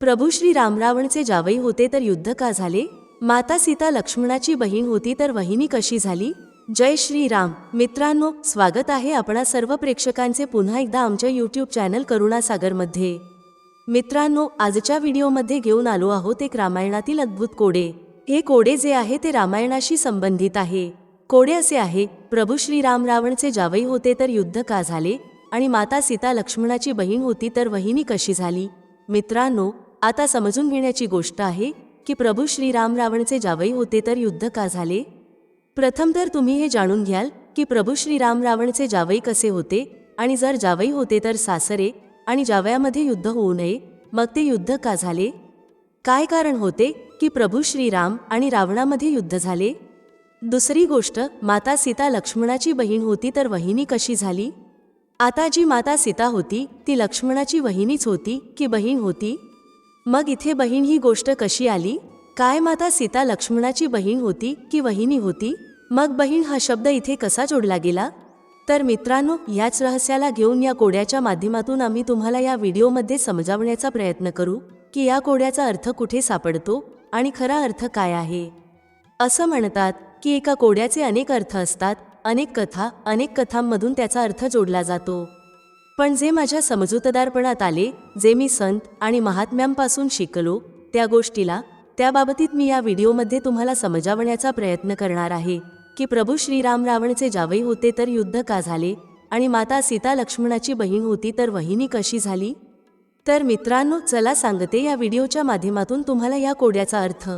प्रभू श्री रामरावणचे जावई होते तर युद्ध का झाले? माता सीता लक्ष्मणाची बहीण होती तर वहिनी कशी झाली? जय श्री राम. मित्रांनो स्वागत आहे आपणा सर्व प्रेक्षकांचे पुन्हा एकदा आमच्या यूट्यूब चॅनल करुणासागरमध्ये मित्रांनो आजच्या व्हिडिओमध्ये घेऊन आलो आहोत एक रामायणातील अद्भुत कोडे. हे कोडे जे आहे ते रामायणाशी संबंधित आहे. कोडे असे आहे प्रभू श्रीराम रावणचे जावई होते तर युद्ध का झाले? आणि माता सीता लक्ष्मणाची बहीण होती तर वहिनी कशी झाली? मित्रांनो आता समजून घेण्याची गोष्ट आहे की प्रभू श्रीराम रावणचे जावई होते तर युद्ध का झाले? प्रथम तर तुम्ही हे जाणून घ्याल की प्रभू श्रीराम रावणचे जावई कसे होते आणि जर जावई होते तर सासरे आणि जावयामध्ये युद्ध होऊ नये मग ते युद्ध का झाले? काय कारण होते की प्रभू श्रीराम आणि रावणामध्ये युद्ध झाले? दुसरी गोष्ट माता सीता लक्ष्मणाची बहीण होती तर वहिनी कशी झाली? आता जी माता सीता होती ती लक्ष्मणाची वहिनीच होती की बहीण होती? मग इथे बहीण ही गोष्ट कशी आली? काय माता सीता लक्ष्मणाची बहीण होती की वहिनी होती? मग बहीण हा शब्द इथे कसा जोडला गेला? तर मित्रांनो याच रहस्याला घेऊन या कोड्याच्या माध्यमातून आम्ही तुम्हाला या व्हिडिओमध्ये समजावण्याचा प्रयत्न करू की या कोड्याचा अर्थ कुठे सापडतो आणि खरा अर्थ काय आहे. असं म्हणतात की एका कोड्याचे अनेक अर्थ असतात अनेक कथा अनेक कथांमधून त्याचा अर्थ जोडला जातो. पण जे माझ्या समजूतदारपणात आले जे मी संत आणि महात्म्यांपासून शिकलो त्या गोष्टीला त्याबाबतीत मी या व्हिडिओमध्ये तुम्हाला समजावण्याचा प्रयत्न करणार आहे की प्रभू श्रीराम रावणचे जावई होते तर युद्ध का झाले आणि माता सीता लक्ष्मणाची बहीण होती तर वहिनी कशी झाली? तर मित्रांनो चला सांगते या व्हिडिओच्या माध्यमातून तुम्हाला या कोड्याचा अर्थ.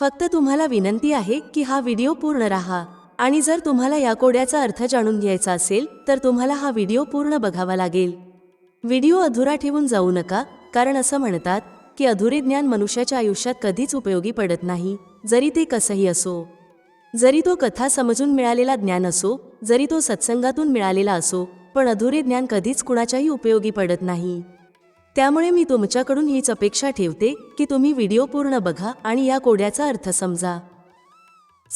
फक्त तुम्हाला विनंती आहे की हा व्हिडिओ पूर्ण राहा. आणि जर तुम्हाला या कोड्याचा अर्थ जाणून घ्यायचा असेल तर तुम्हाला हा व्हिडिओ पूर्ण बघावा लागेल. व्हिडिओ अधुरा ठेवून जाऊ नका कारण असं म्हणतात की अधुरे ज्ञान मनुष्याच्या आयुष्यात कधीच उपयोगी पडत नाही जरी ते कसंही असो. जरी तो कथा समजून मिळालेला ज्ञान असो जरी तो सत्संगातून मिळालेला असो पण अधुरे ज्ञान कधीच कुणाच्याही उपयोगी पडत नाही. त्यामुळे मी तुमच्याकडून हीच अपेक्षा ठेवते की तुम्ही व्हिडिओ पूर्ण बघा आणि या कोड्याचा अर्थ समजा.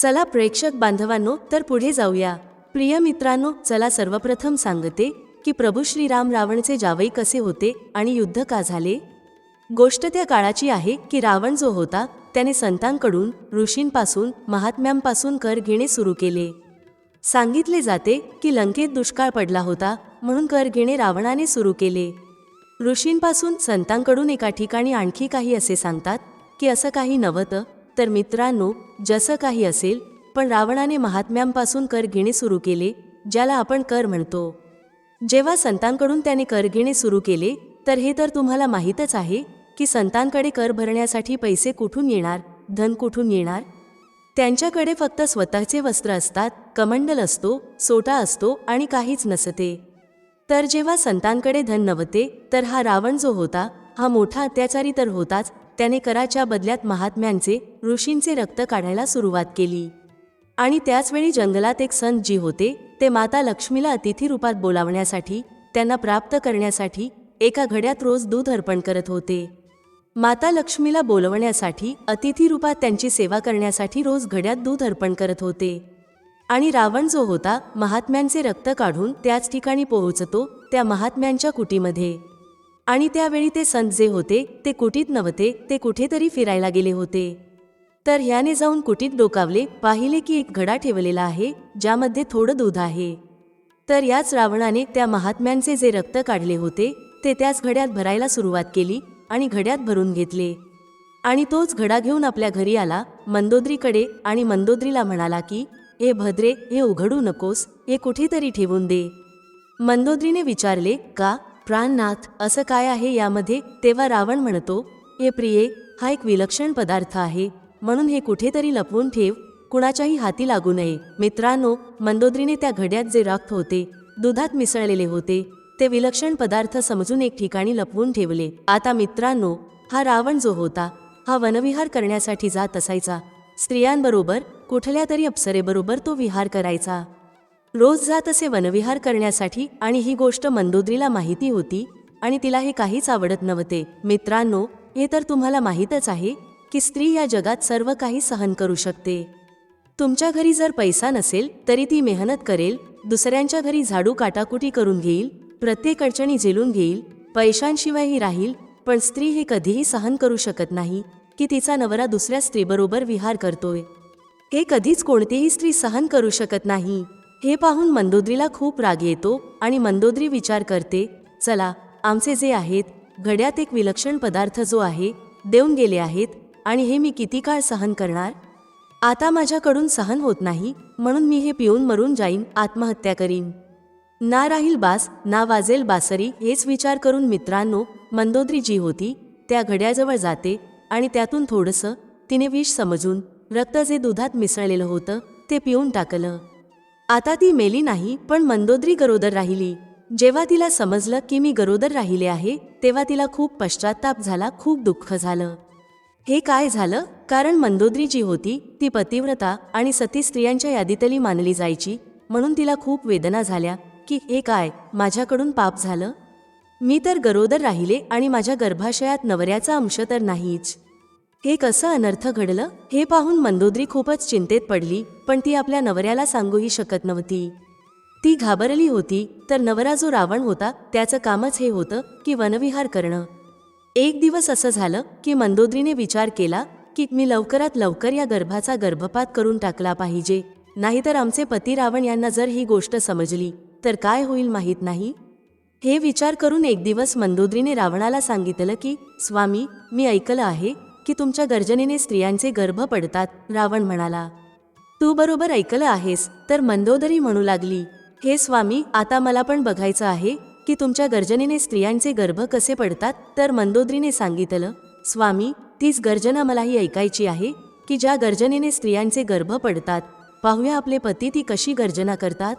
चला प्रेक्षक बांधवांनो तर पुढे जाऊया. प्रिय मित्रांनो चला सर्वप्रथम सांगते की प्रभू श्रीराम रावणचे जावई कसे होते आणि युद्ध का झाले? गोष्ट त्या काळाची आहे की रावण जो होता त्याने संतांकडून ऋषींपासून महात्म्यांपासून कर घेणे सुरू केले. सांगितले जाते की लंकेत दुष्काळ पडला होता म्हणून कर घेणे रावणाने सुरू केले. ऋषींपासून संतांकडून एका ठिकाणी आणखी काही असे सांगतात की असं काही नव्हतं? तर मित्रांनो जसं काही असेल पण रावणाने महात्म्यांपासून कर घेणे सुरू केले ज्याला आपण कर म्हणतो. जेव्हा संतांकडून त्याने कर घेणे सुरू केले तर हे तर तुम्हाला माहीतच आहे की संतांकडे कर भरण्यासाठी पैसे कुठून येणार धन कुठून येणार? त्यांच्याकडे फक्त स्वतःचे वस्त्र असतात कमंडल असतो सोटा असतो आणि काहीच नसते. तर जेव्हा संतांकडे धन नव्हते तर हा रावण जो होता हा मोठा अत्याचारी तर होताच त्याने कराच्या बदल्यात महात्म्यांचे ऋषींचे रक्त काढायला सुरुवात केली. आणि त्याचवेळी जंगलात एक संत जी होते ते माता लक्ष्मीला अतिथी रूपात बोलावण्यासाठी त्यांना प्राप्त करण्यासाठी एका घड्यात रोज दूध अर्पण करत होते. माता लक्ष्मीला बोलवण्यासाठी अतिथी रूपात त्यांची सेवा करण्यासाठी रोज घड्यात दूध अर्पण करत होते. आणि रावण जो होता महात्म्यांचे रक्त काढून त्याच ठिकाणी पोहोचतो त्या महात्म्यांच्या कुटीमध्ये. आणि त्यावेळी ते संत जे होते ते कुटीत नव्हते ते कुठेतरी फिरायला गेले होते. तर ह्याने जाऊन कुटीत डोकावले पाहिले की एक घडा ठेवलेला आहे ज्यामध्ये थोडं दूध आहे. तर याच रावणाने त्या महात्म्यांचे जे रक्त काढले होते ते त्याच घड्यात भरायला सुरुवात केली आणि घड्यात भरून घेतले. आणि तोच घडा घेऊन आपल्या घरी आला मंदोदरीकडे आणि मंदोदरीला म्हणाला की हे भद्रे हे उघडू नकोस हे कुठेतरी ठेवून दे. मंदोदरीने विचारले का? प्राणनाथ असं काय आहे यामध्ये? तेव्हा रावण म्हणतो हे प्रिये हा एक विलक्षण पदार्थ आहे. म्हणून हे कुठेतरी लपवून ठेव. कुणाच्याही हाती लागू नये. मित्रांनो मंदोदरीने त्या घड्यात जे रक्त होते दुधात मिसळलेले होते ते विलक्षण पदार्थ समजून एक ठिकाणी लपवून ठेवले. आता मित्रांनो हा रावण जो होता हा वनविहार करण्यासाठी जात असायचा. स्त्रियांबरोबर कुठल्या तरी अप्सरेबरोबर तो विहार करायचा. रोज जात असे वनविहार करण्यासाठी आणि ही गोष्ट मंदोदरीला माहिती होती आणि तिला हे काहीच आवडत नव्हते. मित्रांनो हे तर तुम्हाला माहीतच आहे की स्त्री या जगात सर्व काही सहन करू शकते. तुमच्या घरी जर पैसा नसेल तरी ती मेहनत करेल दुसऱ्यांच्या घरी झाडू काटाकुटी करून घेईल प्रत्येक अडचणी झेलून घेईल पैशांशिवायही राहील पण स्त्री हे कधीही सहन करू शकत नाही की तिचा नवरा दुसऱ्या स्त्रीबरोबर विहार करतोय. हे कधीच कोणतीही स्त्री सहन करू शकत नाही. हे पाहून मंदोद्रीला खूप राग येतो आणि मंदोद्री विचार करते चला आमचे जे आहेत घड्यात एक विलक्षण पदार्थ जो आहे देऊन गेले आहेत आणि हे मी किती काळ सहन करणार? आता माझ्याकडून सहन होत नाही म्हणून मी हे पिऊन मरून जाईन आत्महत्या करीन. ना राहील बास ना वाजेल बासरी हेच विचार करून मित्रांनो मंदोदरी जी होती त्या घड्याजवळ जाते आणि त्यातून थोडंसं तिने विष समजून रक्त जे दुधात मिसळलेलं होतं ते पिऊन टाकलं. आता ती मेली नाही पण मंदोदरी गरोदर राहिली. जेव्हा तिला समजलं की मी गरोदर राहिले आहे तेव्हा तिला खूप पश्चाताप झाला खूप दुःख झालं. हे काय झालं? कारण मंदोदरी जी होती ती पतिव्रता आणि सती स्त्रियांच्या यादीतली मानली जायची म्हणून तिला खूप वेदना झाल्या की हे काय माझ्याकडून पाप झालं? मी तर गरोदर राहिले आणि माझ्या गर्भाशयात नवऱ्याचा अंश तर नाहीच. हे कसं अनर्थ घडलं हे पाहून मंदोदरी खूपच चिंतेत पडली पण ती आपल्या नवऱ्याला सांगूही शकत नव्हती. ती घाबरली होती तर नवरा जो रावण होता त्याचं कामच हे होतं की वनविहार करणं. एक दिवस असं झालं की मंदोदरीने विचार केला की मी लवकरात लवकर या गर्भाचा गर्भपात करून टाकला पाहिजे नाहीतर आमचे पती रावण यांना जर ही गोष्ट समजली तर काय होईल माहीत नाही? हे विचार करून एक दिवस मंदोदरीने रावणाला सांगितलं की स्वामी मी ऐकलं आहे की तुमच्या गर्जनेने स्त्रियांचे गर्भ पडतात रावण म्हणाला. तू बरोबर ऐकलं आहेस तर मंदोदरी म्हणू लागली. हे स्वामी आता मला पण बघायचं आहे की तुमच्या गर्जनेने स्त्रियांचे गर्भ कसे पडतात तर मंदोदरीने सांगितलं. स्वामी तीच गर्जना मलाही ऐकायची आहे की ज्या गर्जनेने स्त्रियांचे गर्भ पडतात पाहूया आपले पती ती कशी गर्जना करतात.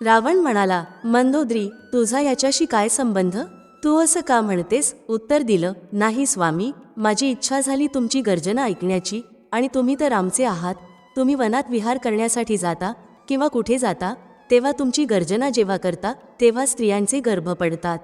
रावण म्हणाला मंदोदरी तुझा याच्याशी काय संबंध? तू असं का म्हणतेस? उत्तर दिलं नाही स्वामी माझी इच्छा झाली तुमची गर्जना ऐकण्याची. आणि तुम्ही तर आमचे आहात. तुम्ही वनात विहार करण्यासाठी जाता किंवा कुठे जाता तेव्हा तुमची गर्जना जेव्हा करता तेव्हा स्त्रियांचे गर्भ पडतात.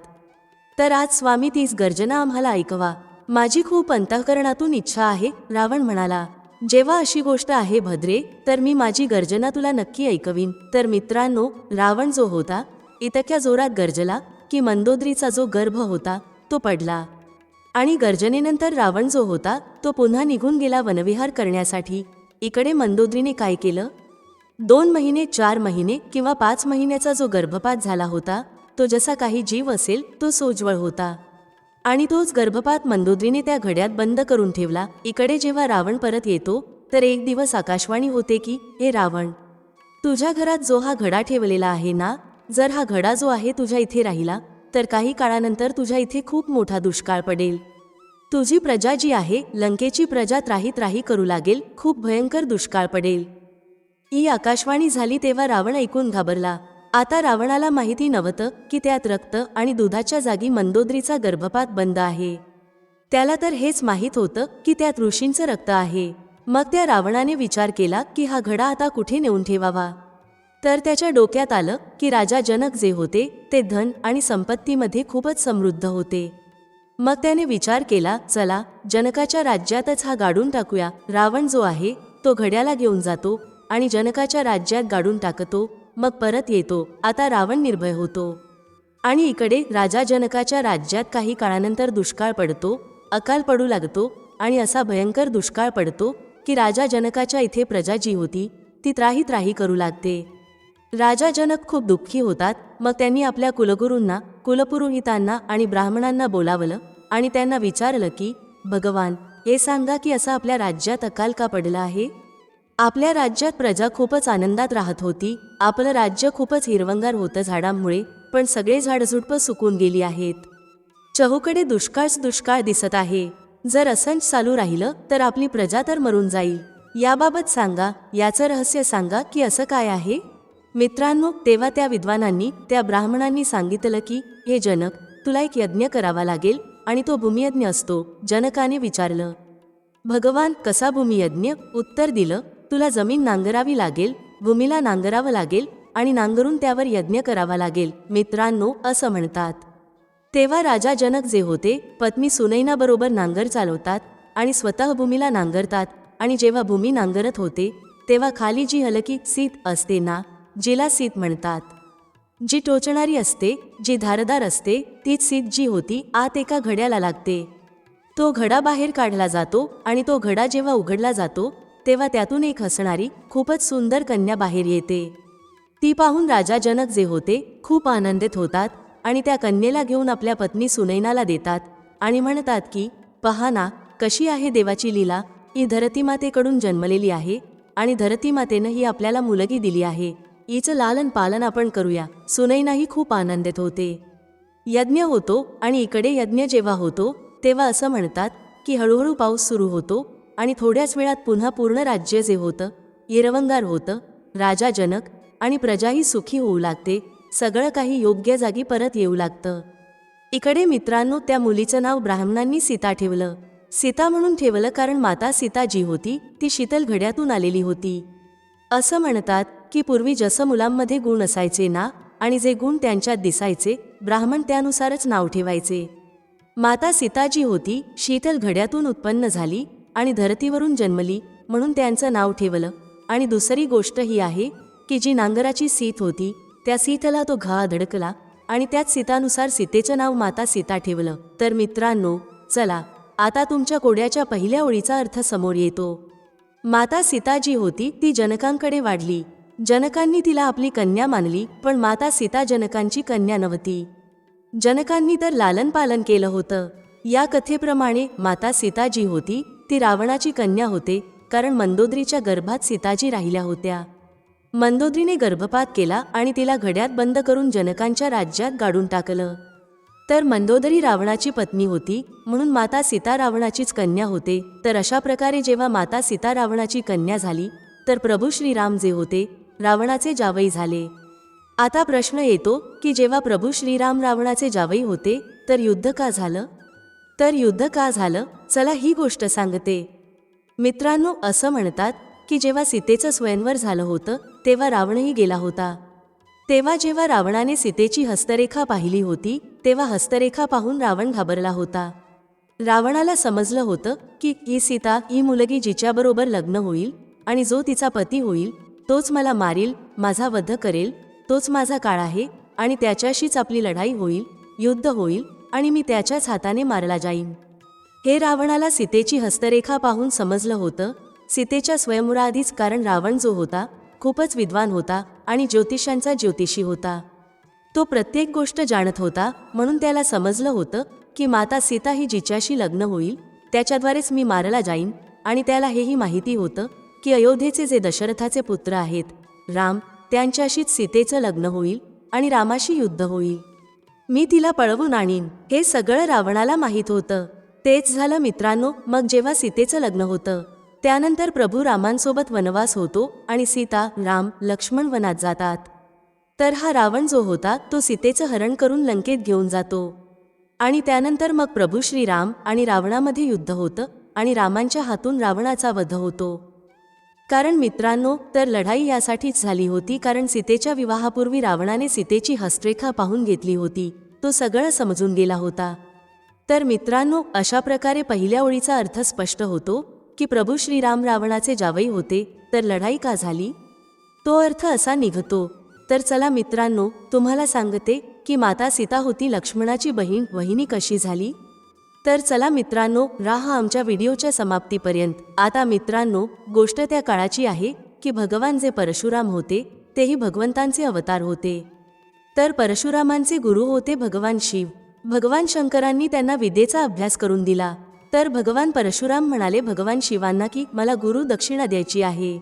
तर आज स्वामी तीच गर्जना आम्हाला ऐकवा. माझी खूप अंतःकरणातून इच्छा आहे रावण म्हणाला. जेव्हा अशी गोष्ट आहे भद्रे तर मी माझी गर्जना तुला नक्की ऐकवीन. तर मित्रांनो रावण जो होता इतक्या जोरात गर्जला की मंदोदरीचा जो गर्भ होता तो पडला. आणि गर्जनेनंतर रावण जो होता तो पुन्हा निघून गेला वनविहार करण्यासाठी. इकडे मंदोदरीने काय केलं? दोन महिने चार महिने किंवा पाच महिन्याचा जो गर्भपात झाला होता तो जसा काही जीव असेल तो सोज्वळ होता. आणि तोच गर्भपात मंदोदरीने त्या घड्यात बंद करून ठेवला. इकडे जेव्हा रावण परत येतो तर एक दिवस आकाशवाणी होते की हे रावण तुझ्या घरात जो हा घडा ठेवलेला आहे ना जर हा घडा जो आहे तुझ्या इथे राहिला तर काही काळानंतर तुझ्या इथे खूप मोठा दुष्काळ पडेल. तुझी प्रजा जी आहे लंकेची प्रजा त्राही त्राही करू लागेल खूप भयंकर दुष्काळ पडेल. ही आकाशवाणी झाली तेव्हा रावण ऐकून घाबरला. आता रावणाला माहिती नव्हतं की त्यात रक्त आणि दुधाच्या जागी मंदोदरीचा गर्भपात बंद आहे. त्याला तर हेच माहीत होतं की त्यात ऋषींचं रक्त आहे. मग त्या रावणाने विचार केला की हा घडा आता कुठे नेऊन ठेवावा? तर त्याच्या डोक्यात आलं की राजा जनक जे होते ते धन आणि संपत्तीमध्ये खूपच समृद्ध होते. मग त्याने विचार केला चला जनकाच्या राज्यातच हा गाडून टाकूया. रावण जो आहे तो घड्याला घेऊन जातो आणि जनकाच्या राज्यात गाडून टाकतो. मग परत येतो. आता रावण निर्भय होतो. आणि इकडे राजा जनकाच्या राज्यात काही काळानंतर दुष्काळ पडतो अकाल पडू लागतो आणि असा भयंकर दुष्काळ पडतो की राजा जनकाच्या इथे प्रजा जी होती ती त्राही त्राही करू लागते. राजा जनक खूप दुःखी होतात. मग त्यांनी आपल्या कुलगुरूंना कुलपुरोहितांना आणि ब्राह्मणांना बोलावलं आणि त्यांना विचारलं की भगवान हे सांगा की असं आपल्या राज्यात अकाल का पडला आहे? आपल्या राज्यात प्रजा खूपच आनंदात राहत होती. आपलं राज्य खूपच हिरवंगार होतं झाडांमुळे पण सगळे झाडझुडपं सुकून गेली आहेत. चहूकडे दुष्काळच दुष्काळ दिसत आहे. जर असंच चालू राहिलं तर आपली प्रजा तर मरून जाईल. याबाबत सांगा याचं रहस्य सांगा की असं काय आहे? मित्रांनो तेव्हा त्या विद्वानांनी त्या ब्राह्मणांनी सांगितलं की हे जनक तुला एक यज्ञ करावा लागेल आणि तो भूमियज्ञ असतो. जनकाने विचारलं भगवान कसा भूमियज्ञ? उत्तर दिलं तुला जमीन नांगरावी लागेल भूमीला नांगरावं लागेल आणि नांगरून त्यावर यज्ञ करावा लागेल मित्रांनो असं म्हणतात. तेव्हा राजा जनक जे होते पत्नी सुनैनाबरोबर नांगर चालवतात आणि स्वतः भूमीला नांगरतात आणि जेव्हा भूमी नांगरत होते तेव्हा खाली जी हलकी सीत असते ना? जिला सीत म्हणतात. जी टोचणारी असते जी धारदार असते तीच सीत जी होती आत एका घड्याला लागते. तो घडा बाहेर काढला जातो आणि तो घडा जेव्हा उघडला जातो तेव्हा त्यातून एक हसणारी खूपच सुंदर कन्या बाहेर येते. ती पाहून राजा जनक जे होते खूप आनंदित होतात आणि त्या कन्येला घेऊन आपल्या पत्नी सुनैनाला देतात आणि म्हणतात की पहा ना कशी आहे देवाची लीला? ही धरतीमातेकडून जन्मलेली आहे आणि धरतीमातेनं ही आपल्याला मुलगी दिली आहे. हिचं लालन पालन आपण करूया. सुनैनाही खूप आनंदित होते. यज्ञ होतो आणि इकडे यज्ञ जेव्हा होतो तेव्हा असं म्हणतात की हळूहळू पाऊस सुरू होतो आणि थोड्याच वेळात पुन्हा पूर्ण राज्य जे होतं येरवंगार होतं राजा जनक आणि प्रजाही सुखी होऊ लागते सगळं काही योग्य जागी परत येऊ लागतं. इकडे मित्रांनो त्या मुलीचं नाव ब्राह्मणांनी सीता ठेवलं. सीता म्हणून ठेवलं कारण माता सीता जी होती ती शीतल घड्यातून आलेली होती. असं म्हणतात की पूर्वी जसं मुलांमध्ये गुण असायचे ना आणि जे गुण त्यांच्यात दिसायचे ब्राह्मण त्यानुसारच नाव ठेवायचे. माता सीता जी होती शीतल घड्यातून उत्पन्न झाली आणि धरतीवरून जन्मली म्हणून त्यांचं नाव ठेवलं. आणि दुसरी गोष्ट ही आहे की जी नांगराची सीत होती त्या सीतला तो घा धडकला आणि त्याच सीतानुसार सीतेचं नाव माता सीता ठेवलं. तर मित्रांनो चला आता तुमच्या कोड्याच्या पहिल्या ओळीचा अर्थ समोर येतो. माता सीता जी होती ती जनकांकडे वाढली. जनकांनी तिला आपली कन्या मानली पण माता सीता जनकांची कन्या नव्हती. जनकांनी तर लालन पालन केलं होतं. या कथेप्रमाणे माता सीता जी होती ती रावणाची कन्या होते कारण मंदोदरीच्या गर्भात सीताजी राहिल्या होत्या. मंदोदरीने गर्भपात केला आणि तिला घड्यात बंद करून जनकांच्या राज्यात गाडून टाकलं. तर मंदोदरी रावणाची पत्नी होती म्हणून माता सीता रावणाचीच कन्या होते. तर अशा प्रकारे जेव्हा माता सीता रावणाची कन्या झाली तर प्रभू श्रीराम जे होते रावणाचे जावई झाले. आता प्रश्न येतो की जेव्हा प्रभू श्रीराम रावणाचे जावई होते तर युद्ध का झालं? तर युद्ध का झालं? चला ही गोष्ट सांगते. मित्रांनो असं म्हणतात की जेव्हा सीतेचं स्वयंवर झालं होतं तेव्हा रावणही गेला होता. तेव्हा जेव्हा रावणाने सीतेची हस्तरेखा पाहिली होती तेव्हा हस्तरेखा पाहून रावण घाबरला होता. रावणाला समजलं होतं की ही सीता ही मुलगी जिच्याबरोबर लग्न होईल आणि जो तिचा पती होईल तोच मला मारील माझा वध करेल तोच माझा काळ आहे आणि त्याच्याशीच आपली लढाई होईल युद्ध होईल आणि मी त्याच्याच हाताने मारला जाईन. हे रावणाला सीतेची हस्तरेखा पाहून समजलं होतं. सीतेच्या स्वयंवराआधीच कारण रावण जो होता खूपच विद्वान होता आणि ज्योतिषांचा ज्योतिषी होता. तो प्रत्येक गोष्ट जाणत होता म्हणून त्याला समजलं होतं की माता सीता ही जिच्याशी लग्न होईल त्याच्याद्वारेच मी मारला जाईन आणि त्याला हेही माहिती होतं की अयोध्येचे जे दशरथाचे पुत्र आहेत राम त्यांच्याशीच सीतेचं लग्न होईल आणि रामाशी युद्ध होईल. मी तिला पळवून आणीन हे सगळं रावणाला माहीत होतं. तेच झालं मित्रांनो मग जेव्हा सीतेचं लग्न होतं त्यानंतर प्रभू रामांसोबत वनवास होतो आणि सीता राम लक्ष्मण वनात जातात. तर हा रावण जो होता तो सीतेचं हरण करून लंकेत घेऊन जातो. आणि त्यानंतर मग प्रभू श्रीराम आणि रावणामध्ये युद्ध होतं आणि रामांच्या हातून रावणाचा वध होतो. कारण मित्रांनो तर लढाई यासाठीच झाली होती कारण सीतेच्या विवाहापूर्वी रावणाने सीतेची हस्तरेखा पाहून घेतली होती. तो सगळं समजून गेला होता. तर मित्रांनो अशा प्रकारे पहिल्या ओळीचा अर्थ स्पष्ट होतो की प्रभू श्रीराम रावणाचे जावई होते तर लढाई का झाली? तो अर्थ असा निघतो. तर चला मित्रांनो तुम्हाला सांगते की माता सीता होती लक्ष्मणाची बहीण वहिनी कशी झाली? तर चला मित्रांनो राहा आमच्या व्हिडिओच्या समाप्तीपर्यंत. आता मित्रांनो गोष्ट त्या काळाची आहे की भगवान जे परशुराम होते तेही भगवंतांचे अवतार होते. तर परशुरामांचे गुरु होते भगवान शिव. भगवान शंकरांनी त्यांना विद्येचा अभ्यास करून दिला. तर भगवान परशुराम म्हणाले भगवान शिवांना की मला गुरु दक्षिणा द्यायची आहे.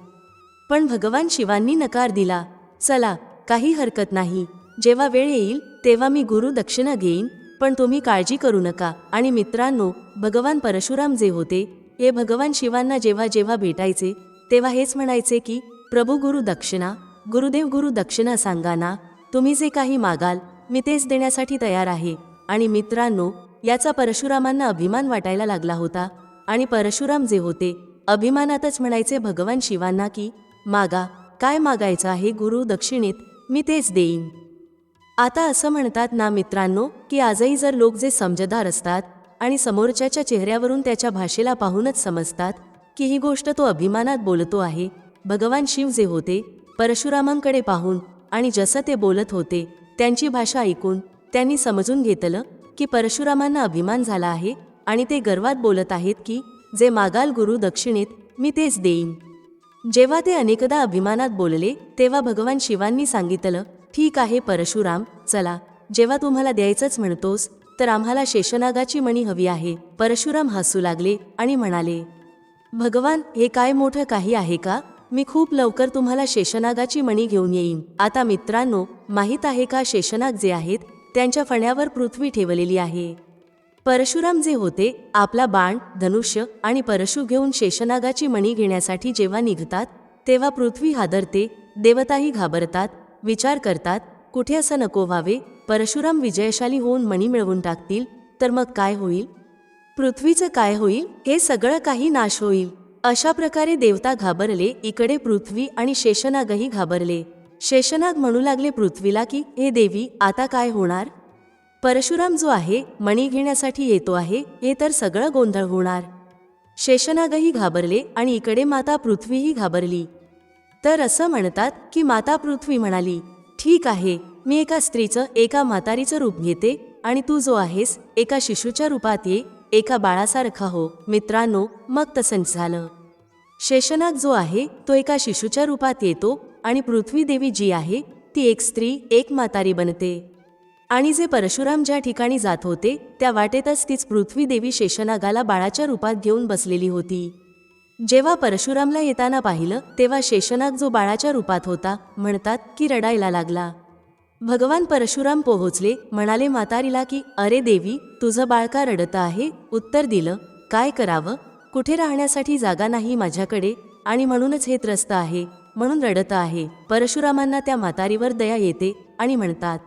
पण भगवान शिवांनी नकार दिला. चला काही हरकत नाही. जेव्हा वेळ येईल तेव्हा मी गुरु दक्षिणा घेईन. पण तुम्ही काळजी करू नका. आणि मित्रांनो भगवान परशुराम जे होते हे भगवान शिवांना जेव्हा जेव्हा भेटायचे तेव्हा हेच म्हणायचे की प्रभू गुरु दक्षिणा गुरुदेव गुरु दक्षिणा सांगा ना तुम्ही जे काही मागाल मी तेच देण्यासाठी तयार आहे. आणि मित्रांनो याचा परशुरामांना अभिमान वाटायला लागला होता. आणि परशुराम जे होते अभिमानातच म्हणायचे भगवान शिवांना की मागा काय मागायचं आहे गुरु दक्षिणेत मी तेच देईन. आता असं म्हणतात ना मित्रांनो की आजही जर लोक जे समजदार असतात आणि समोरच्याच्या चेहऱ्यावरून त्याच्या भाषेला पाहूनच समजतात की ही गोष्ट तो अभिमानात बोलतो आहे भगवान शिव जे होते परशुरामांकडे पाहून आणि जसं ते बोलत होते त्यांची भाषा ऐकून त्यांनी समजून घेतलं की परशुरामांना अभिमान झाला आहे आणि ते गर्वात बोलत आहेत की जे मागाल गुरु दक्षिणेत मी तेच देईन. जेव्हा ते अनेकदा अभिमानात बोलले तेव्हा भगवान शिवांनी सांगितलं ठीक आहे परशुराम चला. जेव्हा तुम्हाला द्यायचंच म्हणतोस तर आम्हाला शेषनागाची मणी हवी आहे. परशुराम हसू लागले आणि म्हणाले भगवान हे काय मोठं काही आहे का? मी खूप लवकर तुम्हाला शेषनागाची मणी घेऊन येईन. आता मित्रांनो माहीत आहे का शेषनाग जे आहेत त्यांच्या फण्यावर पृथ्वी ठेवलेली आहे. परशुराम जे होते आपला बाण धनुष्य आणि परशु घेऊन शेषनागाची मणी घेण्यासाठी जेव्हा निघतात तेव्हा पृथ्वी हादरते देवताही घाबरतात विचार करतात कुठे असं नको व्हावे? परशुराम विजयशाली होऊन मणी मिळवून टाकतील तर मग काय होईल? पृथ्वीचं काय होईल? हे सगळं काही नाश होईल. अशा प्रकारे देवता घाबरले इकडे पृथ्वी आणि शेषनागही घाबरले. शेषनाग म्हणू लागले पृथ्वीला की हे देवी आता काय होणार? परशुराम जो आहे मणी घेण्यासाठी येतो आहे हे तर सगळं गोंधळ होणार. शेषनागही घाबरले आणि इकडे माता पृथ्वीही घाबरली. तर असं म्हणतात की माता पृथ्वी म्हणाली ठीक आहे मी एका स्त्रीचं एका म्हातारीचं रूप घेते आणि तू जो आहेस एका शिशूच्या रूपात ये एका बाळासारखा हो मित्रांनो मग तसंच झालं. शेषनाग जो आहे तो एका शिशूच्या रूपात येतो आणि पृथ्वी देवी जी आहे ती एक स्त्री एक म्हातारी बनते. आणि जे परशुराम ज्या ठिकाणी जात होते त्या वाटेतच तीच पृथ्वी देवी शेषनागाला बाळाच्या रूपात घेऊन बसलेली होती. जेव्हा परशुरामला येताना पाहिलं तेव्हा शेषनाग जो बाळाच्या रूपात होता म्हणतात की रडायला लागला. भगवान परशुराम पोहोचले म्हणाले म्हातारीला की अरे देवी तुझं बाळ का रडतं आहे? उत्तर दिलं काय करावं? कुठे राहण्यासाठी जागा नाही माझ्याकडे? आणि म्हणूनच हे त्रस्त आहे म्हणून रडत आहे. परशुरामांना त्या म्हातारीवर दया येते आणि म्हणतात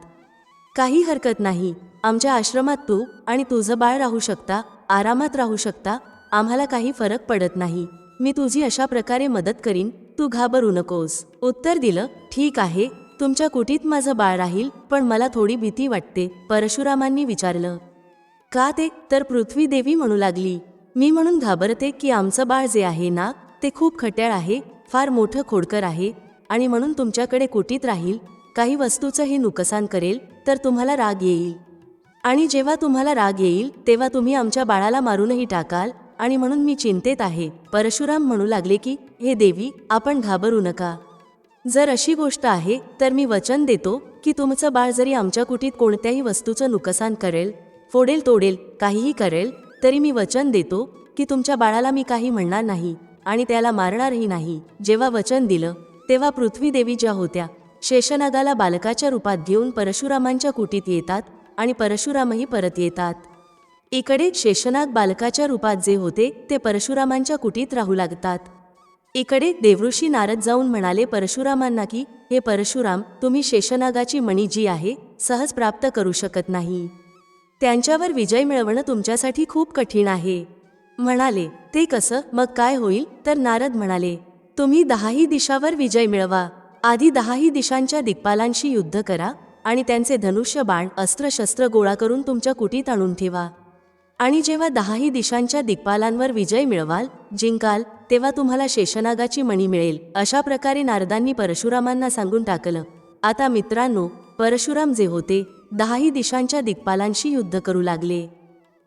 काही हरकत नाही. आमच्या आश्रमात तू आणि तुझं बाळ राहू शकता आरामात राहू शकता आम्हाला काही फरक पडत नाही. मी तुझी अशा प्रकारे मदत करीन. तू घाबरू नकोस. उत्तर दिलं ठीक आहे. तुमच्या कुटीत माझं बाळ राहील पण मला थोडी भीती वाटते परशुरामांनी विचारलं. का ते? तर पृथ्वी देवी म्हणू लागली. मी म्हणून घाबरते की आमचं बाळ जे आहे ना ते खूप खट्याळ आहे फार मोठं खोडकर आहे आणि म्हणून तुमच्याकडे कुटीत राहील. काही वस्तूचं हे नुकसान करेल तर तुम्हाला राग येईल. आणि जेव्हा तुम्हाला राग येईल तेव्हा तुम्ही आमच्या बाळाला मारूनही टाकाल. आणि म्हणून मी चिंतेत आहे. परशुराम म्हणू लागले की हे देवी आपण घाबरू नका. जर अशी गोष्ट आहे तर मी वचन देतो की तुमचं बाळ जरी आमच्या कुटीत कोणत्याही वस्तूचं नुकसान करेल फोडेल तोडेल काहीही करेल तरी मी वचन देतो की तुमच्या बाळाला मी काही म्हणणार नाही आणि त्याला मारणारही नाही. जेव्हा वचन दिलं तेव्हा पृथ्वी देवी ज्या होत्या शेषनागाला बालकाच्या रूपात घेऊन परशुरामांच्या कुटीत येतात आणि परशुरामही परत येतात. इकडे शेषनाग बालकाच्या रूपात जे होते ते परशुरामांच्या कुटीत राहू लागतात. इकडे देवऋषी नारद जाऊन म्हणाले परशुरामांना की हे परशुराम तुम्ही शेषनागाची मणी जी आहे सहज प्राप्त करू शकत नाही. त्यांच्यावर विजय मिळवणं तुमच्यासाठी खूप कठीण आहे. म्हणाले ते कसं? मग काय होईल? तर नारद म्हणाले तुम्ही दहाही दिशावर विजय मिळवा. आधी दहाही दिशांच्या दिग्पालांशी युद्ध करा आणि त्यांचे धनुष्य बाण अस्त्रशस्त्र गोळा करून तुमच्या कुटीत आणून ठेवा. आणि जेव्हा दहाही दिशांच्या दिक्पालांवर विजय मिळवाल जिंकाल तेव्हा तुम्हाला शेषनागाची मणी मिळेल अशा प्रकारे नारदांनी परशुरामांना सांगून टाकलं. आता मित्रांनो परशुराम जे होते दहाही दिशांच्या दिक्पालांशी युद्ध करू लागले.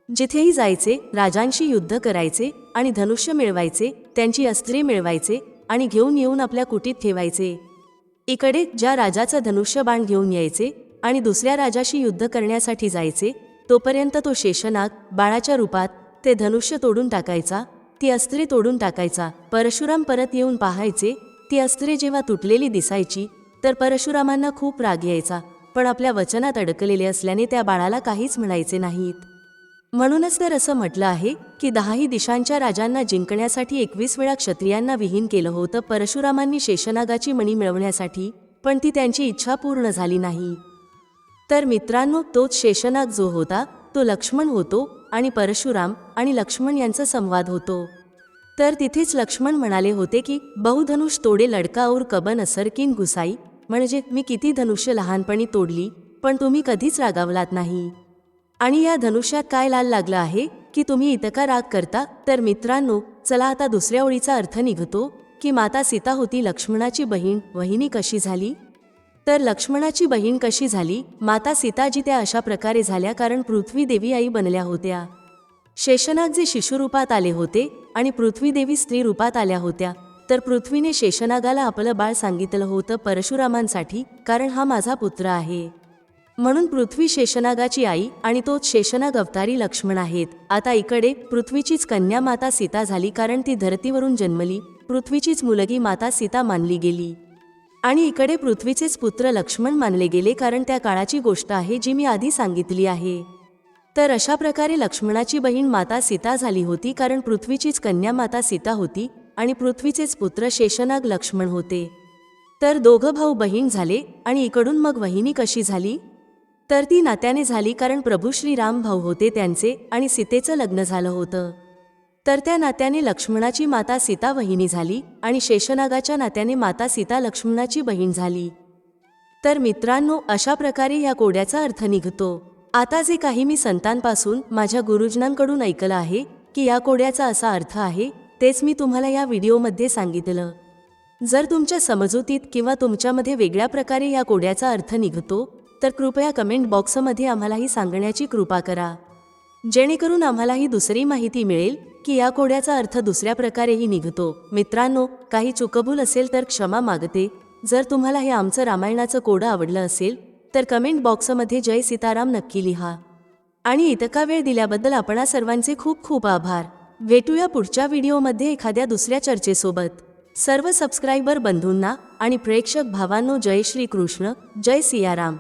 जिथेही जायचे राजांशी युद्ध करायचे आणि धनुष्य मिळवायचे त्यांची अस्त्रे मिळवायचे आणि घेऊन येऊन आपल्या कुटीत ठेवायचे. इकडे ज्या राजाचं धनुष्यबाण घेऊन यायचे आणि दुसऱ्या राजाशी युद्ध करण्यासाठी जायचे तोपर्यंत तो शेषनाग बाळाच्या रूपात ते धनुष्य तोडून टाकायचा ती अस्त्रे तोडून टाकायचा. परशुराम परत येऊन पाहायचे ती अस्त्रे जेव्हा तुटलेली दिसायची तर परशुरामांना खूप राग यायचा. पण आपल्या वचनात अडकलेले असल्याने त्या बाळाला काहीच म्हणायचे नाहीत. म्हणूनच तर असं म्हटलं आहे की दहाही दिशांच्या राजांना जिंकण्यासाठी एकवीस वेळा क्षत्रियांना विहीन केलं होतं परशुरामांनी शेषनागाची मणी मिळवण्यासाठी पण ती त्यांची इच्छा पूर्ण झाली नाही. तर मित्रांनो तोच शेषनाग जो होता तो लक्ष्मण होतो आणि परशुराम आणि लक्ष्मण यांचा संवाद होतो. तर तिथेच लक्ष्मण म्हणाले होते की बहुधनुष तोडे लडका और कबन असरकीन घुसाई गुसाई म्हणजे मी किती धनुष्य लहानपणी तोडली पण तुम्ही कधीच रागावलात नाही. आणि या धनुष्यात काय लाल लागलं आहे की तुम्ही इतका राग करता तर मित्रांनो चला आता दुसऱ्या ओळीचा अर्थ निघतो की माता सीता होती लक्ष्मणाची बहीण वहिनी कशी झाली? तर लक्ष्मणाची बहीण कशी झाली? माता सीताजी त्या अशा प्रकारे झाल्या कारण पृथ्वी देवी आई बनल्या होत्या. शेषनाग जे शिशुरूपात आले होते आणि पृथ्वी देवी स्त्री रूपात आल्या होत्या. तर पृथ्वीने शेषनागाला आपलं बाळ सांगितलं होतं परशुरामांसाठी कारण हा माझा पुत्र आहे. म्हणून पृथ्वी शेषनागाची आई आणि तोच शेषनाग अवतारी लक्ष्मण आहेत. आता इकडे पृथ्वीचीच कन्या माता सीता झाली कारण ती धरतीवरून जन्मली. पृथ्वीचीच मुलगी माता सीता मानली गेली. आणि इकडे पृथ्वीचेच पुत्र लक्ष्मण मानले गेले कारण त्या काळाची गोष्ट आहे जी मी आधी सांगितली आहे. तर अशा प्रकारे लक्ष्मणाची बहीण माता सीता झाली होती कारण पृथ्वीचीच कन्या माता सीता होती आणि पृथ्वीचेच पुत्र शेषनाग लक्ष्मण होते. तर दोघं भाऊ बहीण झाले आणि इकडून मग वहिनी कशी झाली? तर ती नात्याने झाली कारण प्रभू श्रीराम भाऊ होते त्यांचे आणि सीतेचं लग्न झालं होतं. तर त्या नात्याने लक्ष्मणाची माता सीता वहिनी झाली आणि शेषनागाच्या नात्याने माता सीता लक्ष्मणाची बहीण झाली. तर मित्रांनो अशा प्रकारे या कोड्याचा अर्थ निघतो. आता जे काही मी संतांपासून माझ्या गुरुजनांकडून ऐकलं आहे की या कोड्याचा असा अर्थ आहे तेच मी तुम्हाला या व्हिडिओमध्ये सांगितलं. जर तुमच्या समजुतीत किंवा तुमच्यामध्ये वेगळ्या प्रकारे या कोड्याचा अर्थ निघतो तर कृपया कमेंट बॉक्समध्ये आम्हालाही सांगण्याची कृपा करा. जेणेकरून आम्हालाही दुसरी माहिती मिळेल की या कोड्याचा अर्थ दुसऱ्या प्रकारेही निघतो. मित्रांनो काही चुकबूल असेल तर क्षमा मागते. जर तुम्हाला हे आमचं रामायणाचं कोडं आवडलं असेल तर कमेंट बॉक्समध्ये जय सीताराम नक्की लिहा. आणि इतका वेळ दिल्याबद्दल आपणा सर्वांचे खूप खूप आभार. भेटूया पुढच्या व्हिडिओमध्ये एखाद्या दुसऱ्या चर्चेसोबत. सर्व सबस्क्रायबर बंधूंना आणि प्रेक्षक भावांनो जय श्री कृष्ण जय सियाराम.